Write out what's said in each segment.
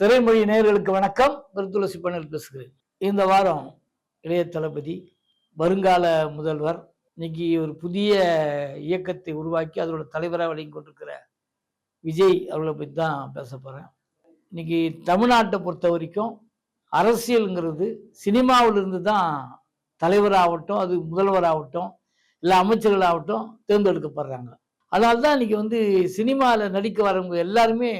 திரைமொழி நேர்களுக்கு வணக்கம். விருத்துளசி பண்ணல் பேசுகிறேன். இந்த வாரம் இளைய தளபதி வருங்கால முதல்வர் இன்னைக்கு ஒரு புதிய இயக்கத்தை உருவாக்கி அதோட தலைவராக வழங்கி கொண்டிருக்கிற விஜய் அவர்களை பற்றி தான் பேச போகிறேன் இன்னைக்கு தமிழ்நாட்டை பொறுத்த வரைக்கும் அரசியலுங்கிறது சினிமாவிலிருந்து தான் தலைவராகட்டும் அது முதல்வராகட்டும் இல்லை அமைச்சர்களாகட்டும் தேர்ந்தெடுக்கப்படுறாங்க. அதனால தான் இன்னைக்கு வந்து சினிமாவில் நடிக்க வரவங்க எல்லாருமே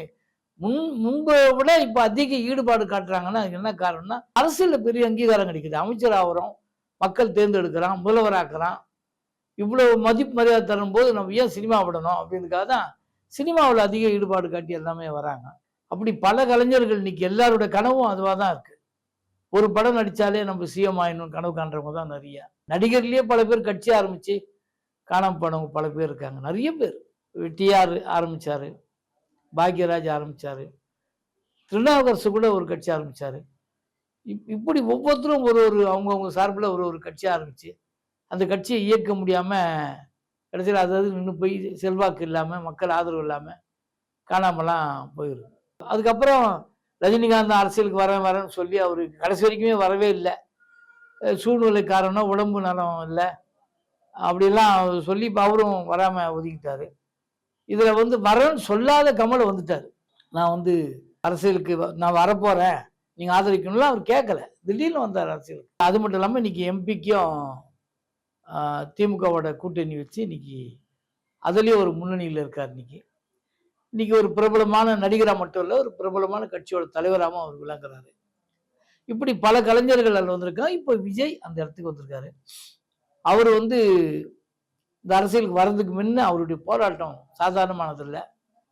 முன் முன்பை விட இப்போ அதிக ஈடுபாடு காட்டுறாங்கன்னா அதுக்கு என்ன காரணம்னா அரசியலில் பெரிய அங்கீகாரம் கிடைக்குது. அமைச்சர் ஆகிறோம் மக்கள் தேர்ந்தெடுக்கிறான் முதல்வராக்குறான். இவ்வளோ மதிப்பு மரியாதை தரும்போது நம்ம ஏன் சினிமா விடணும் அப்படின்றதுக்காக தான் சினிமாவில் அதிக ஈடுபாடு காட்டி எல்லாமே வராங்க. அப்படி பல கலைஞர்கள் இன்னைக்கு எல்லாரோட கனவும் அதுவாக தான் இருக்குது ஒரு படம் நடித்தாலே நம்ம சிஎம் ஆயிடணும் கனவு காண்றவங்க தான் நிறைய. நடிகர்லேயே பல பேர் கட்சி ஆரம்பித்து காணாம போனவங்க பல பேர் இருக்காங்க. நிறைய பேர். டிஆர் ஆரம்பித்தார் பாக்யராஜ் ஆரம்பித்தார் திருநாவுக்கரசு கூட ஒரு கட்சி ஆரம்பித்தார் இப் இப்படி ஒவ்வொருத்தரும் ஒரு ஒரு அவங்கவுங்க சார்பில் ஒரு ஒரு கட்சி ஆரம்பித்து அந்த கட்சியை இயக்க முடியாமல் கடைசியில் அதாவது நின்று போய் செல்வாக்கு இல்லாமல் மக்கள் ஆதரவு இல்லாமல் காணாமலாம் போயிடும் அதுக்கப்புறம் ரஜினிகாந்த் அரசியலுக்கு வரேன் வரேன்னு சொல்லி அவர் கடைசி வரைக்குமே வரவே இல்லை. சூழ்நிலை காரணம் உடம்பு நலம் இல்லை. அப்படிலாம் சொல்லி இப்போ அவரும் வராமல் ஒதுக்கிட்டாரு. இதில் வந்து வரேன்னு சொல்லாத கமலை வந்துட்டார். நான் வந்து அரசியலுக்கு வ- நான் வரப்போகிறேன் நீங்கள் ஆதரிக்கணும்லாம் அவர் கேட்கல திடீர்னு வந்தார் அரசியலுக்கு அது மட்டும் இல்லாமல் இன்னைக்கு எம்பிக்கும் திமுகவோட கூட்டணி வச்சு இன்னைக்கு அதுலேயும் ஒரு முன்னணியில் இருக்கார் இன்னைக்கு. இன்னைக்கு ஒரு பிரபலமான நடிகராக மட்டும் இல்லை ஒரு பிரபலமான கட்சியோட தலைவராகவும் அவர் விளங்குறாரு. இப்படி பல கலைஞர்கள் அதில் வந்திருக்காங்க. இப்போ விஜய் அந்த இடத்துக்கு வந்திருக்காரு. அவர் வந்து இந்த அரசியலுக்கு வர்றதுக்கு முன்ன அவருடைய போராட்டம் சாதாரணமானதில்லை.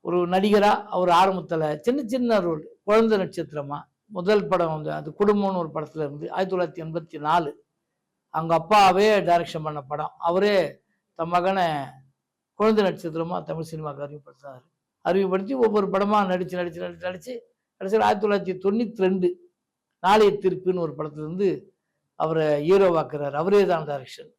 ஒரு நடிகராக அவர் ஆரம்பத்தில் சின்ன சின்ன ரோல் குழந்தை நட்சத்திரமாக முதல் படம் வந்து அது குடும்பம்னு ஒரு படத்துல இருந்து ஆயிரத்தி தொள்ளாயிரத்தி எண்பத்தி நாலு. அவங்க அப்பாவே டைரக்ஷன் பண்ண படம். அவரே தன் மகனை குழந்தை நட்சத்திரமாக தமிழ் சினிமாவுக்கு அறிமுகப்படுத்தினார் அறிமுகப்படுத்தி ஒவ்வொரு படமாக நடித்து நடித்து நடித்து நடித்து கடைசியில் ஆயிரத்தி தொள்ளாயிரத்தி தொண்ணூற்றி ரெண்டு நாளைய திருப்புன்னு ஒரு படத்துலேருந்து அவரை ஹீரோவாக்குறார் அவரே தான் டைரக்ஷன்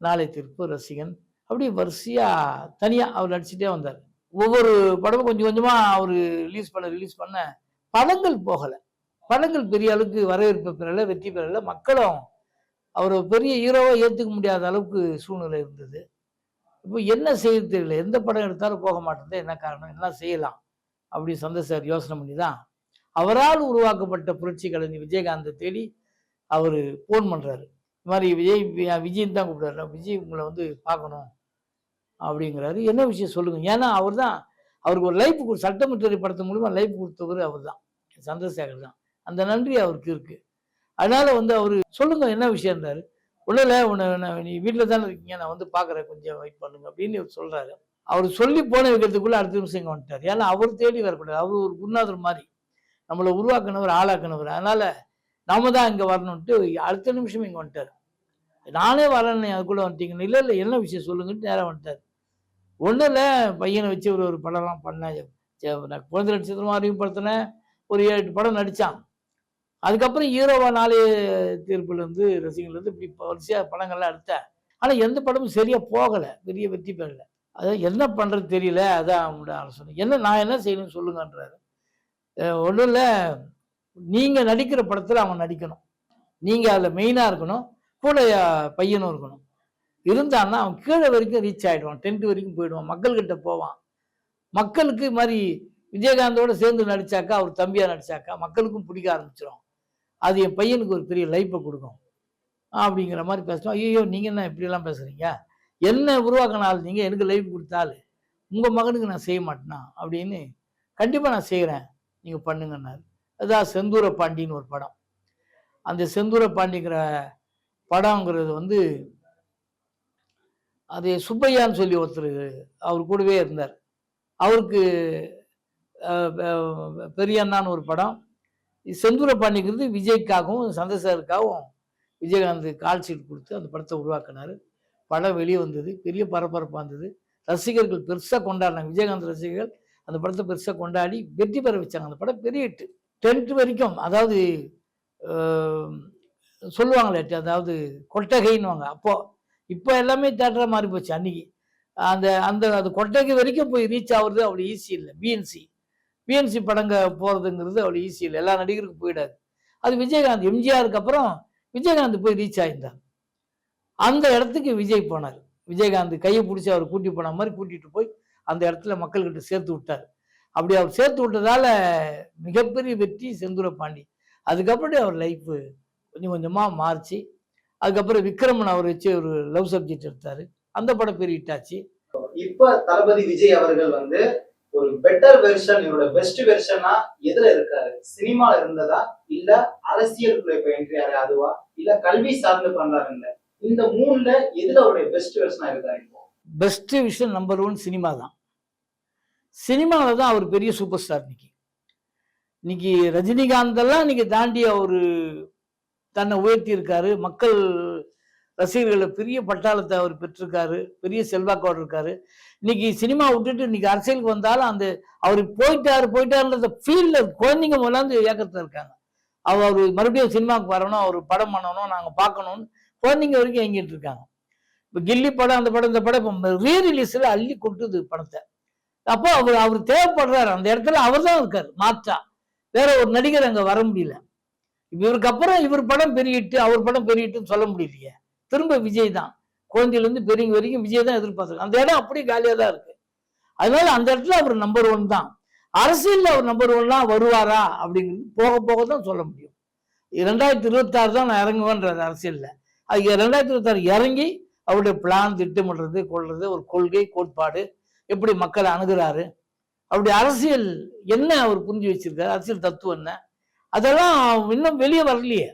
நாளை தீர்ப்பு ரசிகன். அப்படி வரிசையாக தனியாக அவர் நடிச்சுட்டே வந்தார். ஒவ்வொரு படமும் கொஞ்சம் கொஞ்சமாக அவர் ரிலீஸ் பண்ண ரிலீஸ் பண்ண படங்கள் போகலை. படங்கள் பெரிய அளவுக்கு வரவேற்பு பெறலை வெற்றி பெறலை. மக்களும் அவர் பெரிய ஹீரோவை ஏற்றுக்க முடியாத அளவுக்கு சூழ்நிலை இருந்தது. இப்போ என்ன செய்ய தெரியல எந்த படம் எடுத்தாலும் போக மாட்டேங்குது என்ன காரணம்? என்ன செய்யலாம். அப்படி சந்தோஷ் சார் யோசனை பண்ணி தான் அவரால் உருவாக்கப்பட்ட புரட்சி கலைஞர் விஜயகாந்தை தேடி அவர் ஃபோன் பண்ணுறாரு இது மாதிரி விஜய் வி- விஜய்ன்னு தான் கூப்பிடுறாரு. விஜய் உங்களை வந்து பார்க்கணும் அப்படிங்கிறாரு. என்ன விஷயம் சொல்லுங்க. ஏன்னா அவர் தான் அவருக்கு ஒரு லைஃப் கொடு சட்டமன்ற படத்து மூலமா லைஃப் கொடுத்தவர் அவர் தான். சந்திரசேகர் தான். அந்த நன்றி அவருக்கு இருக்கு. அதனால வந்து அவர் சொல்லுங்க என்ன விஷயம்ன்றாரு. உள்ள உன்னை நீ வீட்டில் தானே இருக்கீங்க. நான் வந்து பார்க்குறேன். கொஞ்சம் வெயிட் பண்ணுங்க அப்படின்னு இவர் சொல்றாரு. அவர் சொல்லி போன வைக்கிறதுக்குள்ளே அடுத்த நிமிஷம் இங்கே வந்துட்டார். ஏன்னா அவர் தேடி வரக்கூடாது. அவர் ஒரு குருநாதர் மாதிரி. நம்மளை உருவாக்குனவர் ஆளாக்குனவர். அதனால நாம தான் இங்கே வரணுன்ட்டு அடுத்த நிமிஷம் இங்கே வந்துட்டார். நானே வரேன்னு அதுக்குள்ளே வந்துட்டீங்கன்னு. இல்லை இல்லை என்ன விஷயம் சொல்லுங்கன்ட்டு நேராக வந்துட்டார். ஒன்றும் இல்லை பையனை வச்சு ஒரு ஒரு படம்லாம் பண்ணேன் சே- நான் குழந்தை நட்சத்திரமா அறிமுகப்படுத்தினேன் ஒரு ஏழு எட்டு படம் நடித்தான் அதுக்கப்புறம் ஹீரோவா நாளே தீர்ப்புலேருந்து ரசிகர்லேருந்து இப்படி வரிசையாக படங்கள்லாம் எடுத்தேன். ஆனால் எந்த படமும் சரியாக போகலை. பெரிய வெற்றி பெறல. அதான் என்ன பண்ணுறது தெரியல. அதான் அவங்களோட ஆலோசனை. என்ன நான் என்ன செய்யணும்னு சொல்லுங்கன்றாரு. ஒன்றும் இல்லை. நீங்கள் நடிக்கிற படத்தில் அவன் நடிக்கணும். நீங்கள் அதில் மெயினாக இருக்கணும். கூட பையனும் இருக்கணும். இருந்தான்னா அவன் கீழே வரைக்கும் ரீச் ஆகிடுவான் டென்ட் வரைக்கும் போயிடுவான். மக்கள்கிட்ட போவான். மக்களுக்கு மாதிரி விஜயகாந்தோட சேர்ந்து நடிச்சாக்கா அவர் தம்பியாக நடிச்சாக்கா மக்களுக்கும் பிடிக்க ஆரம்பிச்சிடும் அது என் பையனுக்கு ஒரு பெரிய லைஃப்பை கொடுக்கும். அப்படிங்கிற மாதிரி பேசுவோம் ஐயோ நீங்கள் என்ன இப்படியெல்லாம் பேசுகிறீங்க என்ன உருவாக்கினாலும் நீங்கள் எனக்கு லைஃப் கொடுத்தாலும் உங்கள் மகனுக்கு நான் செய்ய மாட்டேனா? அப்படின்னு கண்டிப்பாக நான் செய்கிறேன் நீங்கள் பண்ணுங்கன்னாரு. அதான் செந்தூர பாண்டின்னு ஒரு படம். அந்த செந்தூர பாண்டிங்கிற படங்கிறது வந்து அது சுப்பையான்னு சொல்லி ஒருத்தர் அவர் கூடவே இருந்தார். அவருக்கு பெரியண்ணான்னு ஒரு படம். செந்தூர பாண்டிங்கிறது விஜய்க்காகவும் சந்தசருக்காகவும் விஜயகாந்த் கால் ஷீட் கொடுத்து அந்த படத்தை உருவாக்கினார். படம் வெளியே வந்தது பெரிய பரபரப்பாக இருந்தது ரசிகர்கள் பெருசாக கொண்டாடினாங்க. விஜயகாந்த் ரசிகர்கள் அந்த படத்தை பெருசாக கொண்டாடி வெற்றி பெற வச்சாங்க. அந்த படம் பெரிய ஹிட் டென்த் வரைக்கும் அதாவது சொல்லுவாங்களே அதாவது கொட்டகைன்னுவாங்க. அப்போது இப்போ எல்லாமே தேட்டராக மாறி போச்சு அன்னைக்கு. அந்த அந்த அது கொட்டகை வரைக்கும் போய் ரீச் ஆகுறது அவ்வளோ ஈஸி இல்லை. பிஎன்சி பிஎன்சி படங்க போகிறதுங்கிறது அவ்வளோ ஈஸி இல்லை. எல்லா நடிகருக்கும் போயிடாது. அது விஜயகாந்த் எம்ஜிஆருக்கு அப்புறம் விஜயகாந்த் போய் ரீச் ஆகியிருந்தார் அந்த இடத்துக்கு விஜய் போனார். விஜயகாந்த் கையை பிடிச்சி அவர் கூட்டி போன மாதிரி கூட்டிகிட்டு போய் அந்த இடத்துல மக்கள்கிட்ட சேர்த்து விட்டார். அப்படி அவர் சேர்த்து விட்டதால மிகப்பெரிய வெற்றி செந்தூர பாண்டி அதுக்கப்புறம் அவர் லைஃப் கொஞ்சம் கொஞ்சமாக மாறிச்சு. அதுக்கப்புறம் விக்ரமன் அவர் வச்சு ஒரு லவ் சப்ஜெக்ட் எடுத்தார். அந்த படம் பெரிய hit ஆச்சு. இப்ப தளபதி விஜய் அவர்கள் வந்து ஒரு பெட்டர் வெர்ஷன் இவரோட பெஸ்ட் வெர்ஷனா எதுல இருக்காரு? சினிமால இருந்ததா? இல்ல அரசியலுக்குள்ள இப்ப அதுவா? இல்ல கல்வி சார்ந்து பண்றாருல்ல இந்த மூணுல எதுல அவருடைய பெஸ்ட் வெர்ஷனா இருக்காரு இப்போ? பெஸ்ட் விஷயம் நம்பர் ஒன் சினிமா தான் சினிமாவில் தான் அவர் பெரிய சூப்பர் ஸ்டார் இன்னைக்கு. இன்னைக்கு ரஜினிகாந்த் எல்லாம் இன்னைக்கு தாண்டி அவர் தன்னை உயர்த்தியிருக்காரு. மக்கள் ரசிகர்களை பெரிய பட்டாளத்தை அவர் பெற்றிருக்காரு. பெரிய செல்வாக்கோடு இருக்காரு. இன்னைக்கு சினிமா விட்டுட்டு இன்னைக்கு அரசியலுக்கு வந்தாலும் அந்த அவர் போயிட்டாரு போயிட்டாருன்றத ஃபீல்டில் குழந்தைங்க முதலாந்து ஏக்கத்தில் இருக்காங்க. அவர் அவர் மறுபடியும் சினிமாவுக்கு வரணும் அவர் படம் பண்ணணும் நாங்கள் பார்க்கணும்னு குழந்தைங்க வரைக்கும் எங்கிட்டு இருக்காங்க. இப்போ கில்லி படம் அந்த படம் இந்த படம் இப்போ ரீ ரிலீஸில் அள்ளி கொட்டுது படத்தை. அப்போ அவர் அவர் தேவைப்படுறாரு. அந்த இடத்துல அவர் தான் இருக்கார் மாற்றா வேற ஒரு நடிகர் அங்கே வர முடியல. இவருக்கு அப்புறம் இவர் படம் பெரியட்டு அவர் படம் பெரியட்டுன்னு சொல்ல முடியலையே. திரும்ப விஜய் தான். குழந்தையிலேருந்து பெரியவங்க வரைக்கும் விஜய் தான் எதிர்பார்த்துருக்காங்க அந்த இடம் அப்படியே காலியாக தான் இருக்கு. அதனால அந்த இடத்துல அவர் நம்பர் ஒன் தான். அரசியலில் அவர் நம்பர் ஒன்லாம் வருவாரா அப்படிங்கிறது போக போக தான் சொல்ல முடியும். ரெண்டாயிரத்தி இருபத்தாறு தான் நான் இறங்குவேன்றார் அரசியலில். அது ரெண்டாயிரத்தி இருபத்தாறு இறங்கி அவருடைய பிளான் திட்டமிடுறது கொள்றது ஒரு கொள்கை கோட்பாடு எப்படி மக்களை அணுகுறாரு? அப்படி அரசியல் என்ன அவர் புரிஞ்சு வச்சிருக்காரு? அரசியல் தத்துவம் என்ன? அதெல்லாம் இன்னும் வெளியே வரலையே.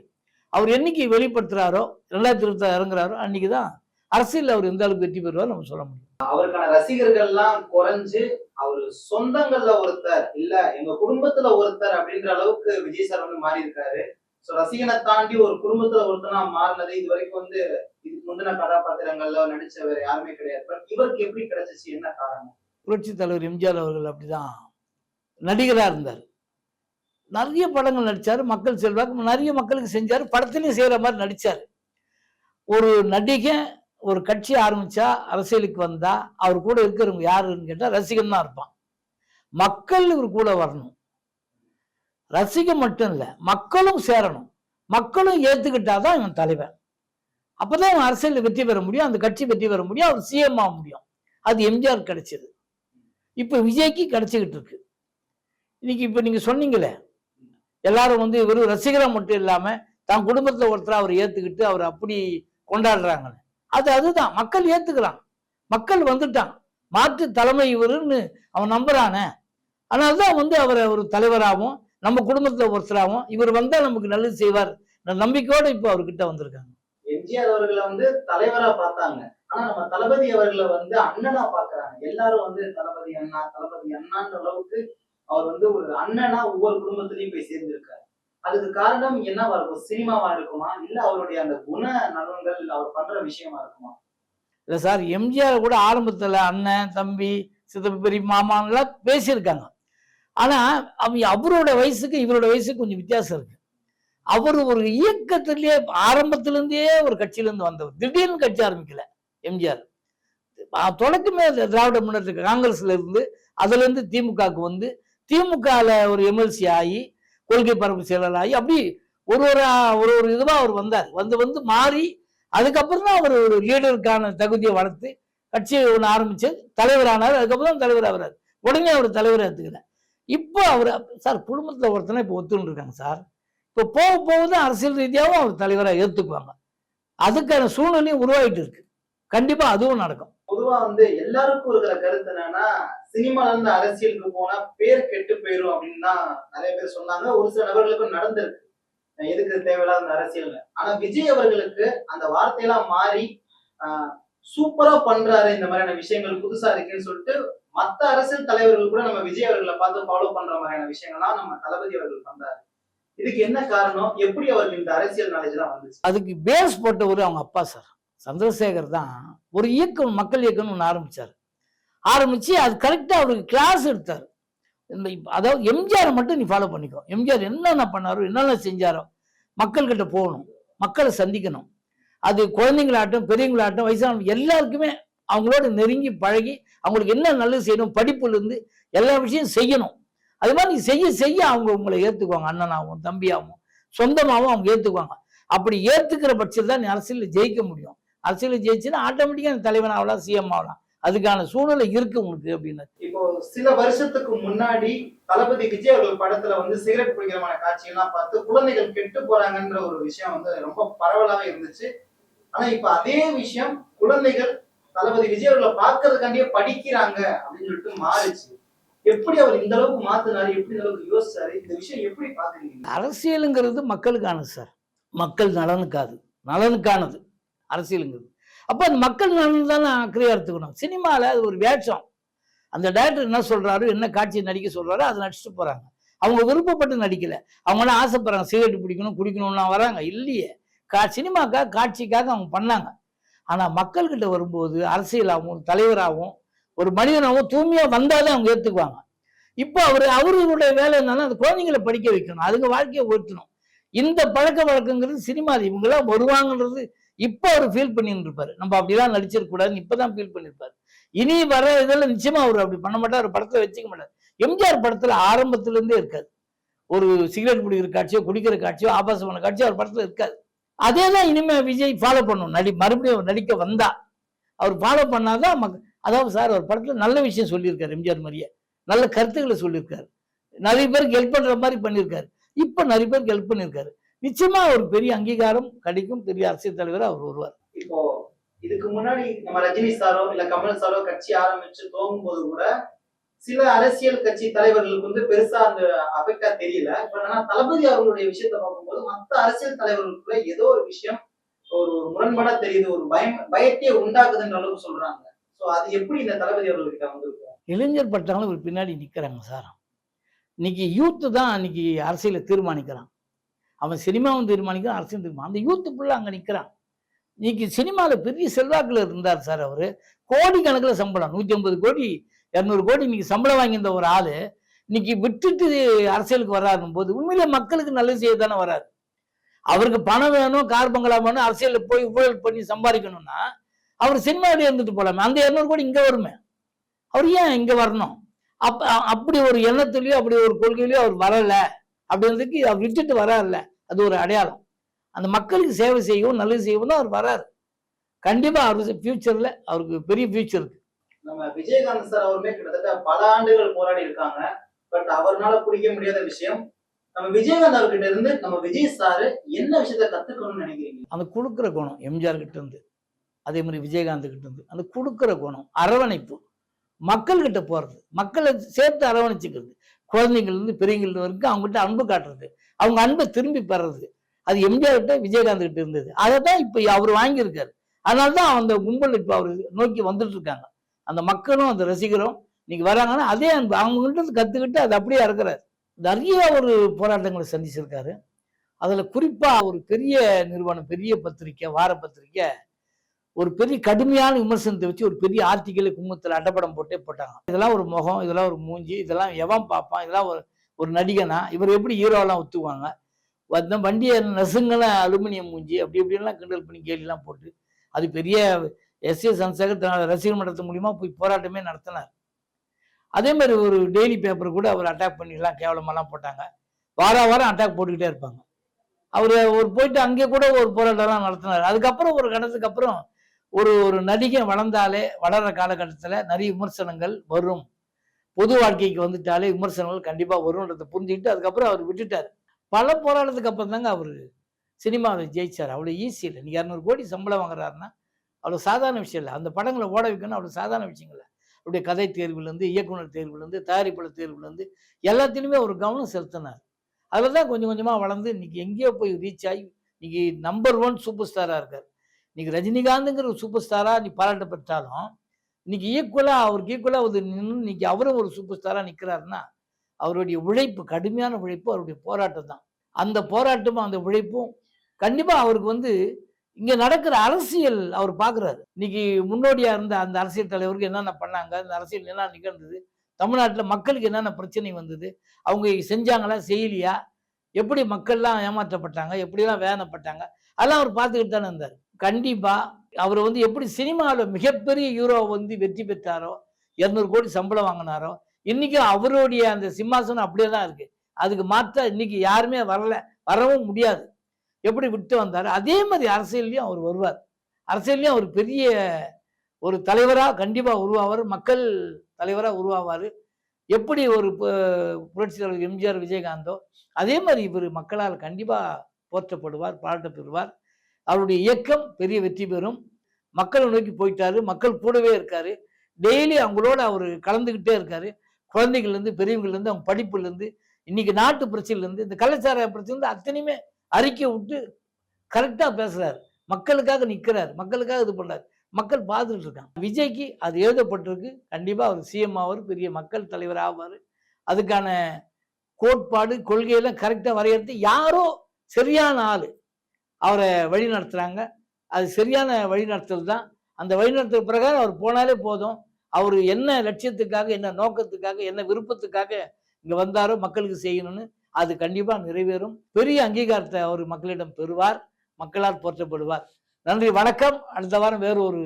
அவர் என்னைக்கு வெளிப்படுத்துறாரோ ரெண்டாயிரத்தி இருபத்தாறு இறங்குறாரோ அன்னைக்கு தான் அரசியல் அவர் எந்த அளவுக்கு வெற்றி பெறுவார் நம்ம சொல்ல முடியும். அவருக்கான ரசிகர்கள்லாம் குறைஞ்சு அவர் சொந்தங்கள்ல ஒருத்தர் இல்ல எங்க குடும்பத்துல ஒருத்தர் அப்படின்ற அளவுக்கு விஜய் சார் வந்து மாறி இருக்காரு சோ ரசிகனை தாண்டி ஒரு குடும்பத்துல ஒருத்தனா மாறினது இது வரைக்கும் வந்து இதுக்கு முந்தின கதாபாத்திரங்கள்ல நடிச்சவர் யாருமே கிடையாது. பட் இவருக்கு எப்படி கிடைச்சிச்சு? என்ன காரணம்? புரட்சி தலைவர் எம்ஜிஆர் அவர்கள் அப்படிதான் நடிகரா இருந்தார். நிறைய படங்கள் நடிச்சாரு மக்கள் செல்வாக்கு நிறைய மக்களுக்கு செஞ்சாரு படத்துலயும் செய்யற மாதிரி நடிச்சாரு. ஒரு நடிகன் ஒரு கட்சி ஆரம்பிச்சா அரசியலுக்கு வந்தா அவர் கூட இருக்கிறவங்க யாருன்னு கேட்டா ரசிகன் தான் இருப்பான். மக்கள் இவர் கூட வரணும். ரசிகம் மட்டும் இல்லை மக்களும் சேரணும். மக்களும் ஏற்றுக்கிட்டாதான் இவன் தலைவன். அப்போதான் இவன் அரசியலில் வெற்றி பெற முடியும் அந்த கட்சி வெற்றி பெற முடியும் அவர் சிஎம் ஆக முடியும். அது எம்ஜிஆர் கிடைச்சது. இப்போ விஜய்க்கு கிடைச்சிக்கிட்டு இருக்கு. இன்னைக்கு இப்போ நீங்கள் சொன்னீங்களே எல்லாரும் வந்து வெறும் ரசிகராக மட்டும் இல்லாமல் தான் குடும்பத்தில் ஒருத்தர் அவர் ஏற்றுக்கிட்டு அவர் அப்படி கொண்டாடுறாங்கன்னு. அது அதுதான். மக்கள் ஏற்றுக்கிறான் மக்கள் வந்துட்டான். மாற்று தலைமை இவருன்னு அவன் நம்புறானே. அதனாலதான் வந்து அவரை ஒரு தலைவராகவும் நம்ம குடும்பத்துல ஒருத்தராகவும் இவர் வந்தா நமக்கு நல்லது செய்வார். நம்பிக்கையோட இப்போ அவர்கிட்ட வந்திருக்காங்க. எம்ஜிஆர் அவர்களை வந்து தலைவரா பார்த்தாங்க. ஆனா நம்ம தளபதி அவர்களை வந்து அண்ணனா பாக்குறாங்க எல்லாரும் வந்து தளபதி அண்ணா தளபதி அண்ணான்ற அளவுக்கு அவர் வந்து ஒரு அண்ணனா ஒவ்வொரு குடும்பத்திலயும் போய் சேர்ந்திருக்காரு. அதுக்கு காரணம் என்னவா இருக்கும்? சினிமாவா இருக்குமா? இல்ல அவருடைய அந்த குண நலன்கள் அவர் பண்ற விஷயமா இருக்குமா? இல்லை சார் எம்ஜிஆர் கூட ஆரம்பத்தில் அண்ணன் தம்பி சித்தப்பா பெரிய மாமான்லாம் பேசியிருக்காங்க. ஆனால் அவங்க அவரோட வயசுக்கு இவரோட வயசுக்கு கொஞ்சம் வித்தியாசம் இருக்கு. அவர் ஒரு இயக்கத்திலேயே ஆரம்பத்திலேருந்தே ஒரு கட்சியிலேருந்து வந்தவர். திடீர்னு கட்சி ஆரம்பிக்கல எம்ஜிஆர். தொடக்கமே திராவிட முன்னேற்ற காங்கிரஸ்ல இருந்து அதுலேருந்து திமுகவுக்கு வந்து திமுகவில் ஒரு எம்எல்சி ஆகி கொள்கை பரப்பு செயலர் ஆகி அப்படி ஒரு ஒரு ஒரு ஒரு அவர் வந்தார். வந்து வந்து மாறி அதுக்கப்புறம் தான் அவர் ஒரு லீடருக்கான தகுதியை வளர்த்து கட்சியை ஒன்று ஆரம்பித்து தலைவரானார் அதுக்கப்புறம் தான் தலைவர் ஆகிறார். உடனே அவர் தலைவர் ஏற்றுக்கல இப்போ அவர் சார் குடும்பத்தில் ஒருத்தனை இப்போ ஒத்துன்னு இருக்காங்க சார். இப்போ போக போக தான் அரசியல் ரீதியாகவும் அவர் தலைவராக ஏற்றுக்குவாங்க அதுக்கான சூழ்நிலையும் உருவாகிட்டு இருக்கு. கண்டிப்பாக அதுவும் நடக்கும். பொதுவாக வந்து எல்லாருக்கும் இருக்கிற கருத்து என்னன்னா சினிமால இருந்து அரசியலுக்கு போனா பேர் கெட்டு போயிடும் அப்படின்னு தான் நிறைய பேர் சொன்னாங்க. ஒரு சில நபர்களுக்கும் நடந்திருக்கு. எதுக்கு தேவையில்லாத அந்த அரசியல் ஆனா விஜய் அவர்களுக்கு அந்த வார்த்தையெல்லாம் மாறி சூப்பரா பண்றாரு இந்த மாதிரியான விஷயங்கள் புதுசா இருக்குன்னு சொல்லிட்டு மத்த அரசியல் தலைவர்கள் கூட நம்ம விஜய் அவர்களை பார்த்து ஃபாலோ பண்ற மாதிரியான விஷயங்கள்லாம் நம்ம தளபதி அவர்கள் பண்றாரு. இதுக்கு என்ன காரணம்? எப்படி அவருக்கு இந்த அரசியல் நாலேஜ் எல்லாம் வந்துச்சு? அதுக்கு பேஸ் போட்டவர் அவங்க அப்பா சார். சந்திரசேகர் தான் ஒரு இயக்கம் மக்கள் இயக்கம்னு ஒன்று ஆரம்பிச்சார். ஆரம்பிச்சு அது கரெக்டாக அவருக்கு கிளாஸ் எடுத்தார். இந்த அதாவது எம்ஜிஆர் மட்டும் நீ ஃபாலோ பண்ணிக்கோ. எம்ஜிஆர் என்னென்ன பண்ணாரோ என்னென்ன செஞ்சாரோ மக்கள்கிட்ட போகணும். மக்களை சந்திக்கணும். அது குழந்தைங்களாட்டும் பெரியவங்களாட்டும் வயசானவங்க எல்லாருக்குமே அவங்களோட நெருங்கி பழகி அவங்களுக்கு என்ன நல்லது செய்யணும்? படிப்புல இருந்து எல்லா விஷயம் செய்யணும். அது மாதிரி நீ செய்ய செய்ய அவங்க உங்களை ஏத்துக்குவாங்க. அண்ணனாகவும் தம்பியாகவும் சொந்தமாகவும் அவங்க ஏத்துக்குவாங்க. அப்படி ஏத்துக்கிற பட்சத்தில் தான் நீ அரசியலில் ஜெயிக்க முடியும். அரசியலில் ஜெயிச்சுன்னா ஆட்டோமேட்டிக்காக நீ தலைவன் ஆகலாம் சிஎம் ஆகலாம். அதுக்கான சூழ்நிலை இருக்கு உங்களுக்கு அப்படின்னு. இப்போ சில வருஷத்துக்கு முன்னாடி தளபதி விஜய் அவர்கள் படத்துல வந்து சிகரெட் பிடிக்கிறமான காட்சியெல்லாம் பார்த்து குழந்தைகள் கெட்டு போறாங்கன்ற ஒரு விஷயம் வந்து ரொம்ப பரவலாவே இருந்துச்சு. ஆனா இப்ப அதே விஷயம் குழந்தைகள் தளபதி விஜய் அவர்களை பார்க்கறதுக்காண்டியே படிக்கிறாங்க அப்படின்னு சொல்லிட்டு மாறுச்சு. எப்படி அவர் இந்த அளவுக்கு மாத்தினாரு? எப்படி இந்த அளவுக்கு யோசிச்சாரு? இந்த விஷயம் எப்படி பாக்குறீங்க அரசியலுங்கிறது மக்களுக்கானது சார். மக்கள் நலனுக்காது. நலனுக்கானது. அரசியலுங்கிறது. அப்போ அந்த மக்கள் நலன் தானே அக்கறையாக எடுத்துக்கணும். சினிமாவில் அது ஒரு வேஷம். அந்த டேரக்டர் என்ன சொல்றாரு? என்ன காட்சி நடிக்க சொல்றாரோ அதை நடிச்சுட்டு போறாங்க. அவங்க விருப்பப்பட்டு நடிக்கல. அவங்களாம் ஆசைப்படுறாங்க. சிகரெட் பிடிக்கணும் குடிக்கணும்லாம் வராங்க. இல்லையே. கா சினிமாக்காக காட்சிக்காக அவங்க பண்ணாங்க. ஆனா மக்கள்கிட்ட வரும்போது அரசியலாகவும் தலைவராகவும் ஒரு மனிதனாகவும் தூய்மையாக வந்தாலே அவங்க ஏத்துக்குவாங்க. இப்போ அவர் அவர்களுடைய வேலை என்னன்னா அந்த குழந்தைங்களை படிக்க வைக்கணும். அதுங்க வாழ்க்கையை உயர்த்தணும். இந்த பழக்க வழக்கங்கிறது சினிமா இவங்கெல்லாம் வருவாங்கன்றது இப்போ அவர் ஃபீல் பண்ணிட்டு இருப்பாரு நம்ம அப்படிலாம் நடிச்சிருக்க கூடாதுன்னு இப்பதான் ஃபீல் பண்ணியிருப்பாரு இனி வர இதில் நிச்சயமா அவர் அப்படி பண்ண மாட்டார். ஒரு படத்தை வச்சுக்க மாட்டார். எம்ஜிஆர் படத்துல ஆரம்பத்துல இருந்தே இருக்காது. ஒரு சிகரெட் குடிக்கிற காட்சியோ குடிக்கிற காட்சியோ ஆபாசமான காட்சியோ அவர் படத்துல இருக்காது. அதே தான் இனிமே விஜய் ஃபாலோ பண்ணும். நடி மறுபடியும் நடிக்க வந்தா. அவர் ஃபாலோ பண்ணாதான் மக் அதாவது சார் ஒரு படத்துல நல்ல விஷயம் சொல்லியிருக்காரு எம்ஜிஆர் மாதிரியே. நல்ல கருத்துக்களை சொல்லியிருக்காரு. நிறைய பேருக்கு ஹெல்ப் பண்ற மாதிரி பண்ணியிருக்காரு. இப்ப நிறைய பேருக்கு ஹெல்ப் பண்ணியிருக்காரு. நிச்சயமா ஒரு பெரிய அங்கீகாரம் கிடைக்கும். பெரிய அரசியல் தலைவர் அவர் வருவார். இப்போ இதுக்கு முன்னாடி நம்ம ரஜினி சாரோ இல்ல கமல் சாரோ கட்சி ஆரம்பிச்சு தோங்கும் போது கூட சில அரசியல் கட்சி தலைவர்களுக்கு வந்து பெருசா அந்த அஃபெக்டா தெரியல. இப்ப தளபதி அவர்களுடைய விஷயத்த பார்க்கும்போது மத்த அரசியல் தலைவர்களுக்குள்ள ஏதோ ஒரு விஷயம் ஒரு முரண்பாடா தெரியுது ஒரு பயம் பயத்தையே உண்டாக்குதுன்ற அளவுக்கு சொல்றாங்க. சோ அது எப்படி இந்த தளபதி அவர்களுக்கு வந்திருக்கும்? இளைஞர் பட்டாலும் ஒரு பின்னாடி நிற்கிறாங்க சார். இன்னைக்கு யூத்து தான் இன்னைக்கு அரசியலை தீர்மானிக்கிறான். அவன் சினிமாவும் தீர்மானிக்கிறான் அரசியல் தீர்மானம் அந்த யூத்து ஃபுல்லாக அங்கே நிற்கிறான் இன்னைக்கு சினிமாவில் பெரிய செல்வாக்கில் இருந்தார் சார் அவர். கோடி கணக்கில் சம்பளம் நூற்றி ஐம்பது கோடி இரநூறு கோடி இன்னைக்கு சம்பளம் வாங்கியிருந்த ஒரு ஆள் இன்னைக்கு விட்டுட்டு அரசியலுக்கு வராருன்னு போது உண்மையிலே மக்களுக்கு நல்லது செய்ய தானே வராது அவருக்கு பணம் வேணும் கார் பங்களா வேணும் அரசியலில் போய் ஊழல் பண்ணி சம்பாதிக்கணும்னா அவர் சினிமாவிலே இருந்துட்டு போகலாமே அந்த இரநூறு கோடி இங்கே வருமே. அவர் ஏன் இங்கே வரணும்? அப்ப அப்படி ஒரு எண்ணத்துலயோ அப்படி ஒரு கொள்கையிலயோ அவர் வரல அப்படின்றதுக்கு அவர் விட்டுட்டு வராருல்ல. அது ஒரு அடையாளம். அந்த மக்களுக்கு சேவை செய்யவும் நல்லது செய்யவும் தான் அவர் வராரு. கண்டிப்பாக அவர் ஃபியூச்சரில் அவருக்கு பெரிய ஃபியூச்சர் இருக்கு. நம்ம விஜயகாந்த் சார் அவருமே கிட்டத்தட்ட பல ஆண்டுகள் போராடி இருக்காங்க. பட் அவர்னால பிடிக்க முடியாத விஷயம் நம்ம விஜயகாந்த் அவர்கிட்ட இருந்து நம்ம விஜய் சாரு என்ன விஷயத்த கத்துக்கணும்னு நினைக்கிறீங்க? அந்த கொடுக்குற குணம் எம்ஜிஆர் கிட்ட இருந்து அதே மாதிரி விஜயகாந்த் கிட்ட இருந்து அந்த கொடுக்குற குணம் அரவணைப்பு. மக்கள்கிட்ட போறது மக்களை சேர்த்து அரவணைச்சுக்கிறது. குழந்தைங்கள்லேருந்து பெரியவங்கள்ட்ட வரைக்கும் அவங்ககிட்ட அன்பு காட்டுறது அவங்க அன்பை திரும்பி பெறது அது எம்ஜிஆர் கிட்ட விஜயகாந்த் கிட்ட இருந்தது. அதை தான் இப்போ அவர் வாங்கியிருக்காரு. அதனால தான் அந்த கும்பல் இப்போ அவர் நோக்கி வந்துட்டு இருக்காங்க. அந்த மக்களும் அந்த ரசிகரும் இன்னைக்கு வராங்கன்னா அதே அன்பு. அவங்ககிட்ட கற்றுக்கிட்டு அது அப்படியே இறக்குறாரு. நிறைய ஒரு போராட்டங்களை சந்திச்சிருக்காரு. அதில் குறிப்பாக ஒரு பெரிய நிறுவனம் பெரிய பத்திரிக்கை வார பத்திரிக்கை ஒரு பெரிய கடுமையான விமர்சனத்தை வச்சு ஒரு பெரிய ஆர்டிக்கலை கும்பத்தில் அட்டப்படம் போட்டே போட்டாங்க. இதெல்லாம் ஒரு முகம் இதெல்லாம் ஒரு மூஞ்சி இதெல்லாம் எவன் பார்ப்பான்? இதெல்லாம் ஒரு ஒரு நடிகனா? இவர் எப்படி ஹீரோலாம் ஒத்துவாங்க வந்த வண்டியை நெசுங்கன அலுமினியம் மூஞ்சி அப்படி இப்படின்லாம் கிண்டல் பண்ணி கேலிலாம் போட்டு அது பெரிய எஸ். ஏ. சன்சேகர் தன்னோட ரசிகர் மன்றத்து மூலியமாக போய் போராட்டமே நடத்தினார். அதே மாதிரி ஒரு டெய்லி பேப்பர் கூட அவர் அட்டாக் பண்ணிடலாம் கேவலமெல்லாம் போட்டாங்க. வார வாரம் அட்டாக் போட்டுக்கிட்டே இருப்பாங்க. அவர் ஒரு போயிட்டு அங்கே கூட ஒரு போராட்டம்லாம் நடத்தினார். அதுக்கப்புறம் ஒரு கட்டத்துக்கு அப்புறம் ஒரு ஒரு நடிகை வளர்ந்தாலே வளர்கிற காலகட்டத்தில் நிறைய விமர்சனங்கள் வரும். பொது வாழ்க்கைக்கு வந்துட்டாலே விமர்சனங்கள் கண்டிப்பாக வரும்ன்றதை புரிஞ்சுக்கிட்டு அதுக்கப்புறம் அவர் விட்டுட்டார். பல போராட்டத்துக்கு அப்புறம் தாங்க அவர் சினிமாவில் ஜெயிச்சார். அவ்வளோ ஈஸி இல்லை. நீ இரநூறு கோடி சம்பளம் வாங்குறாருன்னா அவ்வளோ சாதாரண விஷயம் இல்லை. அந்த படங்களை ஓட வைக்கணும் அவ்வளோ சாதாரண விஷயங்கள் இல்லை. அப்படியே கதை தேர்வுலேருந்து இயக்குனர் தேர்வுலேருந்து தயாரிப்பாளர் தேர்வுலேருந்து எல்லாத்திலையுமே ஒரு கவனம் செலுத்தினார். அதில் தான் கொஞ்சம் கொஞ்சமாக வளர்ந்து இன்னைக்கு எங்கேயோ போய் ரீச் ஆகி இன்னைக்கு நம்பர் ஒன் சூப்பர் ஸ்டாராக இருக்கார். இன்னைக்கு ரஜினிகாந்துங்கிற ஒரு சூப்பர் ஸ்டாராக நீ பாராட்ட பெற்றாலும் இன்னைக்கு ஈக்குவலாக அவருக்கு ஈக்குவலாக ஒரு நின்று இன்னைக்கு அவரும் ஒரு சூப்பர் ஸ்டாராக நிற்கிறாருன்னா அவருடைய உழைப்பு கடுமையான உழைப்பு அவருடைய போராட்டம் தான். அந்த போராட்டமும் அந்த உழைப்பும் கண்டிப்பாக அவருக்கு வந்து இங்கே நடக்கிற அரசியல் அவர் பார்க்குறாரு இன்னைக்கு முன்னோடியாக இருந்த அந்த அரசியல் தலைவருக்கு என்னென்ன பண்ணாங்க? அந்த அரசியல் என்ன நிகழ்ந்தது? தமிழ்நாட்டில் மக்களுக்கு என்னென்ன பிரச்சனை வந்தது? அவங்க செஞ்சாங்களா? செய்யலையா? எப்படி மக்கள்லாம் ஏமாற்றப்பட்டாங்க? எப்படிலாம் வேதனைப்பட்டாங்க? அதெல்லாம் அவர் பார்த்துக்கிட்டு தானே இருந்தார். கண்டிப்பாக அவர் வந்து எப்படி சினிமாவில் மிகப்பெரிய ஹீரோ வந்து வெற்றி பெற்றாரோ இரநூறு கோடி சம்பளம் வாங்கினாரோ இன்றைக்கும் அவருடைய அந்த சிம்மாசனம் அப்படியே தான் இருக்குது அதுக்கு மாற்ற இன்னைக்கு யாருமே வரல. வரவும் முடியாது. எப்படி விட்டு வந்தார்? அதே மாதிரி அரசியல்லையும் அவர் வருவார். அரசியல்லையும் அவர் பெரிய ஒரு தலைவராக கண்டிப்பாக உருவாவார். மக்கள் தலைவராக உருவாவார். எப்படி ஒரு புரட்சியாளர் எம்ஜிஆர் விஜயகாந்தோ அதே மாதிரி இவர் மக்களால் கண்டிப்பாக போற்றப்படுவார் பாராட்ட பெறுவார். அவருடைய இயக்கம் பெரிய வெற்றி பெறும். மக்களை நோக்கி போயிட்டாரு. மக்கள் கூடவே இருக்காரு. டெய்லி அவங்களோட அவர் கலந்துக்கிட்டே இருக்காரு. குழந்தைகள்லேருந்து பெரியவங்கள்லேருந்து அவங்க படிப்புலேருந்து இன்னைக்கு நாட்டு பிரச்சனையிலேருந்து இந்த கலாச்சார பிரச்சனை அத்தனையுமே அறிக்கை விட்டு கரெக்டாக பேசுகிறார் மக்களுக்காக நிற்கிறார் மக்களுக்காக இது பண்ணுறாரு மக்கள் பார்த்துட்டு இருக்காங்க. விஜய்க்கு அது எழுதப்பட்டிருக்கு. கண்டிப்பாக அவர் சிஎம் ஆவார். பெரிய மக்கள் தலைவர் ஆவார். அதுக்கான கோட்பாடு கொள்கையெல்லாம் கரெக்டாக வரையறுத்து யாரோ சரியான ஆள் அவரை வழி நடத்துகிறாங்க அது சரியான வழிநடத்தல் தான். அந்த வழிநடத்தல் பிரகாரம் அவர் போனாலே போதும். அவர் என்ன லட்சியத்துக்காக என்ன நோக்கத்துக்காக என்ன விருப்பத்துக்காக இங்கே வந்தாரோ மக்களுக்கு செய்யணும்னு அது கண்டிப்பா நிறைவேறும். பெரிய அங்கீகாரத்தை அவர் மக்களிடம் பெறுவார் மக்களால் போற்றப்படுவார். நன்றி வணக்கம். அடுத்த வாரம் வேறு ஒரு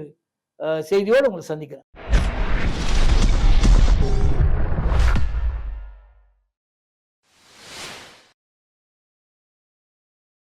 செய்தியோடு உங்களை சந்திக்கிறேன்.